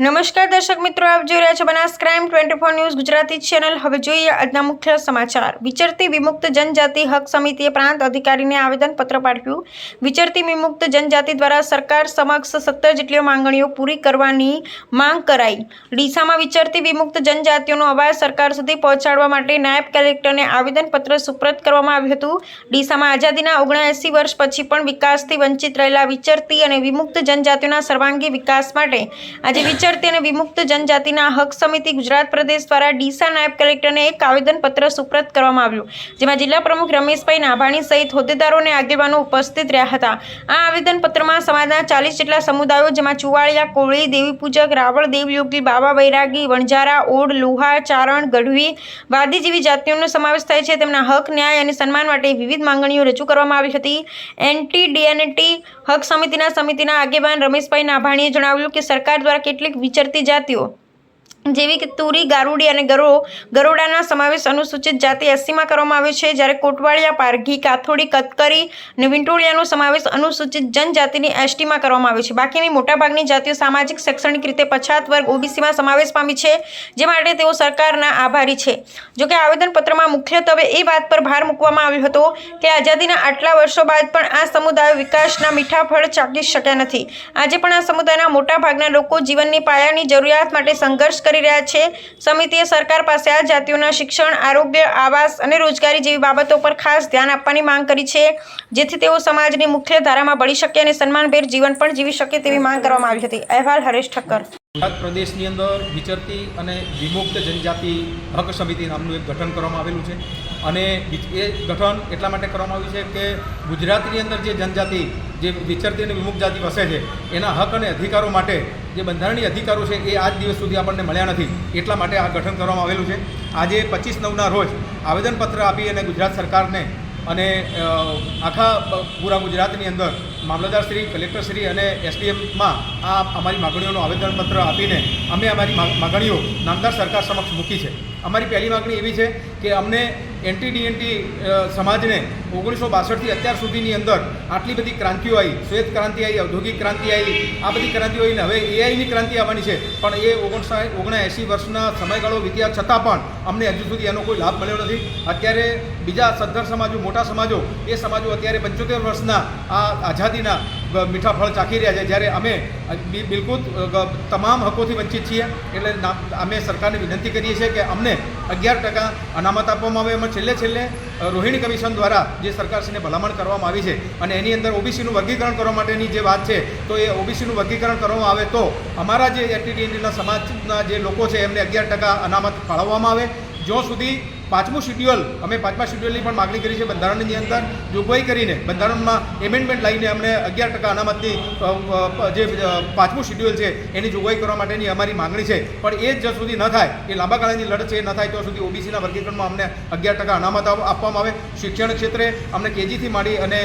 નમસ્કાર દર્શક મિત્રો, આપ જોઈ રહ્યા છો Banas crime twenty four news Gujarati channel. હવે જોઈએ આજના મુખ્ય સમાચાર. વિચરતી વિમુક્ત જનજાતિ હક સમિતિએ પ્રાંત અધિકારીને આવેદનપત્ર પાઠવ્યું. વિચરતી વિમુક્ત જનજાતિ દ્વારા સરકાર સમક્ષ સત્તર જેટલી માંગણીઓ પૂરી કરવાની માંગ કરાઈ. ડીસામાં વિચરતી વિમુક્ત જનજાતિઓનો અવાજ સરકાર સુધી પહોંચાડવા માટે નાયબ કલેક્ટરને આવેદનપત્ર સુપ્રત કરવામાં આવ્યું હતું. ડીસામાં આઝાદીના ઓગણએંસી વર્ષ પછી પણ વિકાસથી વંચિત રહેલા વિચરતી અને વિમુક્ત જનજાતિઓના સર્વાંગી વિકાસ માટે આજે વિચરતી અને વિમુક્ત જનજાતિના હક સમિતિ ગુજરાત પ્રદેશ દ્વારા ડીસા નાયબ કલેક્ટરને એક આવેદનપત્ર સુપ્રત કરવામાં આવ્યું, જેમાં જિલ્લા પ્રમુખ રમેશભાઈ નાભાણી સહિત હોદ્દેદારો અને આગેવાનો ઉપસ્થિત રહ્યા હતા. આ આવેદનપત્રમાં સમાજના ચાલીસ જેટલા સમુદાયો, જેમાં ચુવાળિયા, કોળી, દેવી પૂજક, રાવળ દેવયોગી બાબા વૈરાગી, વણઝારા, ઓડ લુહા ચારણ, ગઢવી વાદી જેવી જાતિઓનો સમાવેશ થાય છે. તેમના હક, ન્યાય અને સન્માન માટે વિવિધ માંગણીઓ રજૂ કરવામાં આવી હતી. એન્ટી ડીએનટી હક સમિતિના સમિતિના આગેવાન રમેશભાઈ નાભાણીએ જણાવ્યું કે સરકાર દ્વારા કેટલીક વિચરતી જાતિઓ જેવી કે તુરી, ગારુડી અને ગરો, ગરોડાના સમાવેશ અનુસૂચિત જાતિ એસીમાં કરવામાં આવે છે. જ્યારે કોટવાળિયા, પારઘી, કાથોડી કતકરી અને વિંટોળિયાનો સમાવેશ અનુસૂચિત જનજાતિની એસટીમાં કરવામાં આવે છે. બાકીની મોટાભાગની જાતિઓ સામાજિક, શૈક્ષણિક રીતે પછાત વર્ગ ઓબીસીમાં સમાવેશ પામી છે, જે માટે તેઓ સરકારના આભારી છે. જોકે આવેદનપત્રમાં મુખ્યત્વે એ વાત પર ભાર મૂકવામાં આવ્યો હતો કે આઝાદીના આટલા વર્ષો બાદ પણ આ સમુદાયો વિકાસના મીઠા ફળ ચાકી શક્યા નથી. આજે પણ આ સમુદાયના મોટાભાગના લોકો જીવનની પાયાની જરૂરિયાત માટે સંઘર્ષ કરી રહ્યા છે. સમિતિએ સરકાર પાસે આ જાતિઓના શિક્ષણ, આરોગ્ય, આવાસ અને રોજગારી જેવી બાબતો પર ખાસ ધ્યાન આપવાની માંગ કરી છે, જેથી તેઓ સમાજની મુખ્ય ધારામાં ભળી શકે અને સન્માનભેર જીવન પણ જીવી શકે તેવી માંગ કરવામાં આવી હતી. અહેવાલ હરેશ ઠક્કર. ગુજરાત પ્રદેશની અંદર વિચરતી અને વિમુક્ત જનજાતિ હક સમિતિ નામનું એક ગઠન કરવામાં આવેલું છે અને એ ગઠન એટલા માટે કરવામાં આવ્યું છે કે ગુજરાતની અંદર જે જનજાતિ, જે વિચરતી અને વિમુક્ત જાતિ વસે છે, એના હક અને અધિકારો માટે જે બંધારણીય અધિકારો છે એ આજ દિવસ સુધી આપણને મળ્યા નથી. એટલા માટે આ ગઠન કરવામાં આવેલું છે. આજે પચીસ નવના રોજ આવેદનપત્ર આપી અને ગુજરાત સરકારને અને આખા પૂરા ગુજરાતની અંદર મામલતદારશ્રી કલેક્ટરશ્રી અને એસડીએમમાં આ અમારી માગણીઓનું આવેદનપત્ર આપીને અમે અમારી માગણીઓ નામદાર સરકાર સમક્ષ મૂકી છે. અમારી પહેલી માગણી એવી છે કે અમને એન્ટી ડીએનટી સમાજને ઓગણીસો બાસઠથી અત્યાર સુધીની અંદર આટલી બધી ક્રાંતિઓ આવી, શ્વેત ક્રાંતિ આવી, ઔદ્યોગિક ક્રાંતિ આવી, આ બધી ક્રાંતિઓ આવીને હવે એઆઈની ક્રાંતિ આવવાની છે. પણ એ ઓગણસા ઓગણએંસી વર્ષના સમયગાળો વીત્યા છતાં પણ અમને હજુ સુધી એનો કોઈ લાભ મળ્યો નથી. અત્યારે બીજા સદ્ધર સમાજો, મોટા સમાજો, એ સમાજો અત્યારે પંચોતેર વર્ષના આ આઝાદીના મીઠા ફળ ચાખી રહ્યા છે. જ્યારે અમે બિલકુલ તમામ હકોથી વંચિત છીએ, એટલે અમે સરકારને વિનંતી કરીએ છીએ કે અમને અગિયાર ટકા અનામત આપવામાં આવે. એમાં છેલ્લે છેલ્લે રોહિણી કમિશન દ્વારા જે સરકારશ્રીને ભલામણ કરવામાં આવી છે અને એની અંદર ઓબીસીનું વર્ગીકરણ કરવા માટેની જે વાત છે, તો એ ઓબીસીનું વર્ગીકરણ કરવામાં આવે તો અમારા જે એટીડીએનટીના સમાજના જે લોકો છે, એમને અગિયાર ટકા અનામત ફાળવવામાં આવે. જો સુધી પાંચમું શિડ્યુઅલ અમે પાંચમા શિડ્યુઅલની પણ માગણી કરી છે બંધારણની અંદર જોગવાઈ કરીને. બંધારણમાં એમેન્ડમેન્ટ લાવીને અમને અગિયાર ટકા અનામતની જે પાંચમું શિડ્યુઅલ છે, એની જોગવાઈ કરવા માટેની અમારી માગણી છે. પણ એ જ્યાં સુધી ન થાય, એ લાંબા ગાળાની લડત છે, એ ન થાય ત્યાં સુધી ઓબીસીના વર્ગીકરણમાં અમને અગિયાર ટકા અનામત આપવામાં આવે. શિક્ષણ ક્ષેત્રે અમને કેજીથી માંડી અને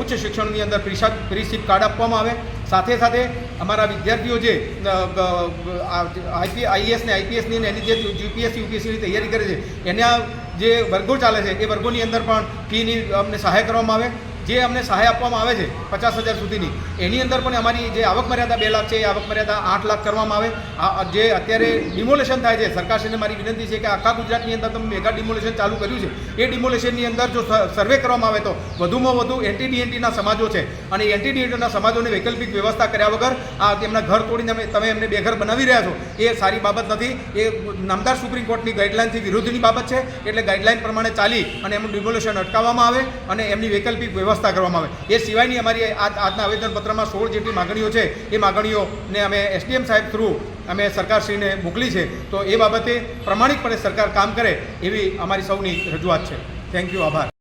ઉચ્ચ શિક્ષણની અંદર પ્રિસાદ, પ્રિસિપ કાર્ડ આપવામાં આવે. સાથે સાથે અમારા વિદ્યાર્થીઓ જે આઈપી આઈએસ ને આઈપીએસની ને એની જે યુપીએસસી યુપીએસસીની તૈયારી કરે છે, એના જે વર્ગો ચાલે છે, એ વર્ગોની અંદર પણ ફીની અમને સહાય કરવામાં આવે. જે અમને સહાય આપવામાં આવે છે પચાસ હજાર સુધીની, એની અંદર પણ અમારી જે આવક મર્યાદા બે લાખ છે, એ આવક મર્યાદા આઠ લાખ કરવામાં આવે. આ જે અત્યારે ડિમોલેશન થાય છે, સરકારશ્રીને મારી વિનંતી છે કે આખા ગુજરાતની અંદર તમે મેગા ડિમોલેશન ચાલુ કર્યું છે. એ ડિમોલેશનની અંદર જો સર્વે કરવામાં આવે તો વધુમાં વધુ એન્ટી ડીએનટીના સમાજો છે અને એન્ટી ડીએનટીના સમાજોને વૈકલ્પિક વ્યવસ્થા કર્યા વગર આ તેમના ઘર તોડીને અમે- તમે એમને બેઘર બનાવી રહ્યા છો, એ સારી બાબત નથી. એ નામદાર સુપ્રીમ કોર્ટની ગાઈડલાઇનથી વિરુદ્ધની બાબત છે. એટલે ગાઈડલાઇન પ્રમાણે ચાલી અને એમનું ડિમોલેશન અટકાવવામાં આવે અને એમની વૈકલ્પિક વ્યવસ્થા કરવામાં આવે. એ સિવાયની અમારી આજ આજના આવેદનપત્રમાં સોળ જેટલી માગણીઓ છે, એ માગણીઓને અમે એસડીએમ સાહેબ થ્રુ અમે સરકારશ્રીને મોકલી છે. તો એ બાબતે પ્રમાણિકપણે સરકાર કામ કરે એવી અમારી સૌની રજૂઆત છે. થેન્ક યુ આભાર.